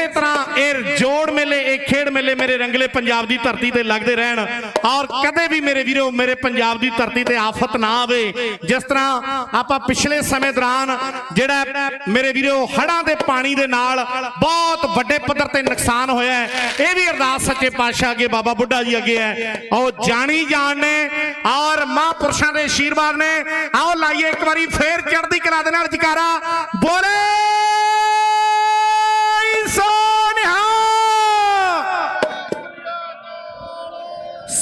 ਇਸੇ ਤਰ੍ਹਾਂ ਇਹ ਜੋੜ ਮੇਲੇ, ਇਹ ਖੇਡ ਮੇਲੇ ਮੇਰੇ ਰੰਗਲੇ ਪੰਜਾਬ ਦੀ ਧਰਤੀ ਤੇ ਲੱਗਦੇ ਰਹਿਣ। ਔਰ ਕਦੇ ਵੀ ਮੇਰੇ ਵੀਰੋ, ਮੇਰੇ ਪੰਜਾਬ ਦੀ ਧਰਤੀ ਤੇ ਆਫਤ ਨਾ ਆਵੇ। ਜਿਸ ਤਰ੍ਹਾਂ ਆਪਾਂ ਪਿਛਲੇ ਸਮੇਂ ਦੌਰਾਨ ਜਿਹੜਾ ਮੇਰੇ ਵੀਰੋ, ਹੜ੍ਹਾਂ ਦੇ ਪਾਣੀ ਦੇ ਨਾਲ ਬਹੁਤ ਵੱਡੇ ਪੱਧਰ ਤੇ ਨੁਕਸਾਨ ਹੋਇਆ ਹੈ, ਇਹ ਵੀ ਅਰਦਾਸ ਸੱਚੇ ਪਾਤਸ਼ਾਹ ਅੱਗੇ ਬਾਬਾ ਬੁੱਢਾ ਜੀ ਅੱਗੇ ਹੈ। ਉਹ ਜਾਣੀ ਜਾਣ ਨੇ, ਔਰ ਮਹਾਂਪੁਰਸ਼ਾਂ ਦੇ ਆਸ਼ੀਰਵਾਦ ਨੇ। ਆਓ ਲਾਈਏ ਇੱਕ ਵਾਰੀ, ਫੇਰ ਚੜ੍ਹਦੀ ਕਲਾ ਦੇ ਨਾਲ ਜਕਾਰਾ, ਬੋਲੇ!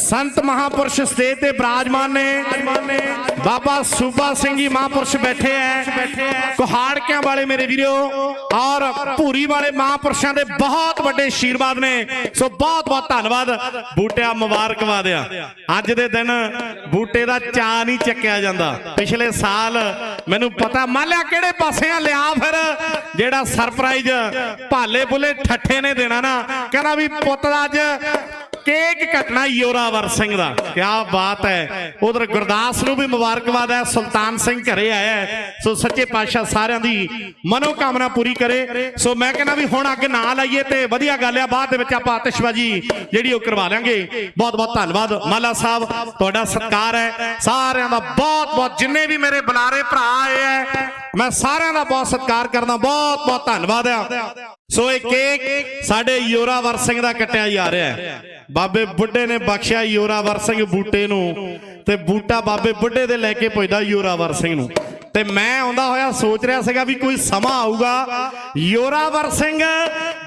ਸੰਤ ਮਹਾਪੁਰਸ਼ ਸਟੇਜ ਤੇ ਬਿਰਾਜਮਾਨ ਨੇ ਬਾਬਾ ਸੂਬਾ ਸਿੰਘ ਜੀ ਮਹਾਪੁਰਸ਼ ਬੈਠੇ ਐ। ਕੁਹਾੜਕਿਆਂ ਵਾਲੇ ਮੇਰੇ ਵੀਰੋ ਔਰ ਭੂਰੀ ਵਾਲੇ ਮਹਾਪੁਰਸ਼ਾਂ ਦੇ ਬਹੁਤ ਵੱਡੇ ਆਸ਼ੀਰਵਾਦ ਨੇ। ਸੋ ਬਹੁਤ ਬਹੁਤ ਧੰਨਵਾਦ। ਬੂਟਿਆ ਮੁਬਾਰਕਬਾਦ ਆ। ਅੱਜ ਦੇ ਦਿਨ ਬੂਟੇ ਦਾ ਚਾ ਨਹੀਂ ਚੱਕਿਆ ਜਾਂਦਾ। ਪਿਛਲੇ ਸਾਲ ਮੈਨੂੰ ਪਤਾ ਮੰਨ ਲਿਆ ਕਿਹੜੇ ਪਾਸਿਆਂ ਲਿਆ ਫਿਰ ਜਿਹੜਾ ਸਰਪ੍ਰਾਈਜ਼ ਭਾਲੇ ਬੁੱਲੇ ਠੱਠੇ ਨੇ ਦੇਣਾ ਨਾ। ਕਹਿੰਦਾ ਵੀ ਪੁੱਤ ਦਾ ਅੱਜ ਕੇਕ ਕੱਟਣਾ ਯੋਰਾਵਰ ਸਿੰਘ ਦਾ। ਕੀ ਬਾਤ ਹੈ। ਉਧਰ ਗੁਰਦਾਸ ਨੂੰ ਵੀ ਮੁਬਾਰਕਬਾਦ ਹੈ। ਸੁਲਤਾਨ ਸਿੰਘ ਘਰੇ ਆਇਆ ਸੋ ਸੱਚੇ ਪਾਤਸ਼ਾਹ ਸਾਰਿਆਂ ਦੀ ਮਨੋਕਾਮਨਾ ਪੂਰੀ ਕਰੇ। ਸੋ ਮੈਂ ਕਹਿੰਦਾ ਵੀ ਹੁਣ ਅੱਗੇ ਨਾ ਲਾਈਏ ਤੇ ਵਧੀਆ ਗੱਲ ਆ। ਬਾਅਦ ਦੇ ਵਿੱਚ ਆਪਾਂ ਆਤਿਸ਼ਬਾਜੀ ਜਿਹੜੀ ਉਹ ਕਰਵਾ ਲਾਂਗੇ। ਬਹੁਤ ਬਹੁਤ ਧੰਨਵਾਦ। ਮਾਲਾ ਸਾਹਿਬ, ਤੁਹਾਡਾ ਸਤਿਕਾਰ ਹੈ। ਸਾਰਿਆਂ ਦਾ ਬਹੁਤ ਬਹੁਤ, ਜਿੰਨੇ ਵੀ ਮੇਰੇ ਬੁਲਾਰੇ ਭਰਾ ਆਏ ਹੈ, ਮੈਂ ਸਾਰਿਆਂ ਦਾ ਬਹੁਤ ਸਤਿਕਾਰ ਕਰਦਾ। ਬਹੁਤ ਬਹੁਤ ਧੰਨਵਾਦ ਆ। ਸੋ ਇਹ ਕੇਕ ਸਾਡੇ ਯੋਰਾਵਰ ਸਿੰਘ ਦਾ ਕੱਟਿਆ ਜਾ ਰਿਹਾ ਹੈ। ਬਾਬੇ ਬੁੱਢੇ ਨੇ ਬਖਸ਼ਿਆ ਯੋਰਾਵਰ ਸਿੰਘ ਬੂਟੇ ਨੂੰ ਤੇ ਬੂਟਾ ਬਾਬੇ ਬੁੱਢੇ ਦੇ ਲੈ ਕੇ ਪੁੱਜਦਾ ਯੋਰਾਵਰ ਸਿੰਘ ਨੂੰ। ਤੇ ਮੈਂ ਆਉਂਦਾ ਹੋਇਆ ਸੋਚ ਰਿਹਾ ਸੀਗਾ ਵੀ ਕੋਈ ਸਮਾਂ ਆਊਗਾ। ਯੋਰਾਵਰ ਸਿੰਘ,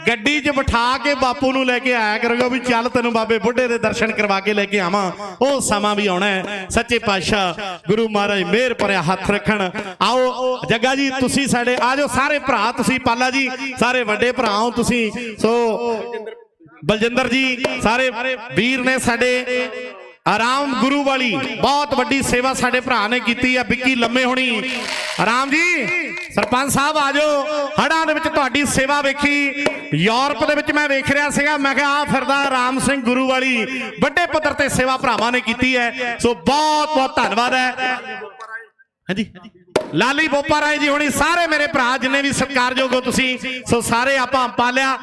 ਗੱਡੀ 'ਚ ਬਿਠਾ ਕੇ ਬਾਪੂ ਨੂੰ ਲੈ ਕੇ ਆਇਆ ਕਰੂਗਾ ਵੀ ਚੱਲ ਤੈਨੂੰ ਬਾਬੇ ਬੁੱਢੇ ਦੇ ਦਰਸ਼ਨ ਕਰਵਾ ਕੇ ਲੈ ਕੇ ਆਵਾਂ। ਉਹ ਸਮਾਂ ਵੀ ਆਉਣਾ ਸੱਚੇ ਪਾਤਸ਼ਾਹ, ਗੁਰੂ ਮਹਾਰਾਜ ਮਿਹਰ ਭਰਿਆ ਹੱਥ ਰੱਖਣ। ਆਓ, ਜੱਗਾ ਜੀ, ਤੁਸੀਂ ਸਾਡੇ ਆਜੋ ਸਾਰੇ ਭਰਾ, ਤੁਸੀਂ ਪਾਲਾ ਜੀ, ਸਾਰੇ ਵੱਡੇ ਭਰਾ ਹੋ ਤੁਸੀਂ। ਸੋ ਬਲਜਿੰਦਰ ਜੀ, ਸਾਰੇ ਵੀਰ ਨੇ ਸਾਡੇ ਆਰਾਮ ਗੁਰੂ ਵਾਲੀ, ਬਹੁਤ ਵੱਡੀ ਸੇਵਾ ਸਾਡੇ ਭਰਾ ਨੇ ਕੀਤੀ ਆ, ਵਿੱਕੀ ਲੰਮੇ ਹੋਣੀ। ਆਰਾਮ ਜੀ, ਸਰਪੰਚ ਸਾਹਿਬ ਆਜੋ ਹੜਾਂ ਦੇ ਵਿੱਚ ਤੁਹਾਡੀ ਸੇਵਾ ਵੇਖੀ, ਯੂਰਪ ਦੇ ਵਿੱਚ ਮੈਂ ਵੇਖ ਰਿਹਾ ਸੀਗਾ, ਮੈਂ ਕਿਹਾ ਆ ਫਿਰਦਾ ਰਾਮ ਸਿੰਘ ਗੁਰੂ ਵਾਲੀ, ਵੱਡੇ ਪੱਧਰ ਤੇ ਸੇਵਾ ਭਰਾਵਾਂ ਨੇ ਕੀਤੀ ਹੈ। ਸੋ ਬਹੁਤ ਬਹੁਤ ਧੰਨਵਾਦ ਹੈ। ਹਾਂਜੀ। ਲਾਲੀ ਬੋਪਾ ਰਾਏ ਜੀ ਹੁਣੀ, ਸਾਰੇ ਮੇਰੇ ਭਰਾ ਜਿੰਨੇ ਵੀ ਸਤਿਕਾਰਯੋਗ ਹੋ ਤੁਸੀਂ, ਸੋ ਸਾਰੇ ਆਪਾਂ ਪਾਲਿਆ।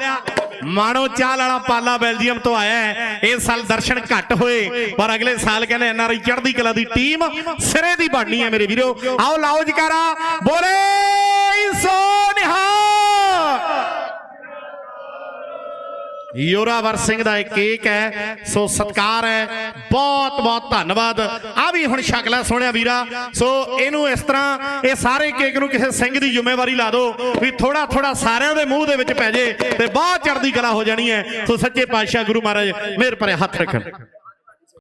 ਮਾਣੋ ਚਾਲ ਵਾਲਾ ਪਾਲਾ ਬੈਲਜੀਅਮ ਤੋਂ ਆਇਆ ਹੈ। ਇਸ ਸਾਲ ਦਰਸ਼ਨ ਘੱਟ ਹੋਏ, ਪਰ ਅਗਲੇ ਸਾਲ ਕਹਿੰਦੇ ਐਨ ਆਰ ਆਈ ਚੜ੍ਹਦੀ ਕਲਾ ਦੀ ਟੀਮ ਸਿਰੇ ਦੀ ਬਣਨੀ ਹੈ ਮੇਰੇ ਵੀਰੋ। ਆਓ ਲਾਓ ਜਕਾਰਾ, ਬੋਲੇ! ਯੋਰਾਵਰ ਸਿੰਘ ਦਾ ਇਹ ਕੇਕ ਹੈ, ਸੋ ਸਤਕਾਰ ਹੈ। ਬਹੁਤ ਬਹੁਤ ਧੰਨਵਾਦ। ਆ ਵੀ ਹੁਣ ਸ਼ਕਲਾ ਸੋਹਣਿਆ ਵੀਰਾ। ਸੋ ਇਹਨੂੰ ਇਸ ਤਰ੍ਹਾਂ ਇਹ ਸਾਰੇ ਕੇਕ ਨੂੰ ਕਿਸੇ ਸਿੰਘ ਦੀ ਜ਼ਿੰਮੇਵਾਰੀ ਲਾ ਦਿਓ ਵੀ ਥੋੜਾ ਥੋੜਾ ਸਾਰਿਆਂ ਦੇ ਮੂੰਹ ਦੇ ਵਿੱਚ ਪੈ ਜੇ ਤੇ ਬਹੁਤ ਚੜ੍ਹਦੀ ਕਲਾ ਹੋ ਜਾਣੀ ਹੈ। ਸੋ ਸੱਚੇ ਪਾਤਸ਼ਾਹ ਗੁਰੂ ਮਹਾਰਾਜ, ਮਿਹਰ ਭਰੇ ਹੱਥ ਰੱਖਣ।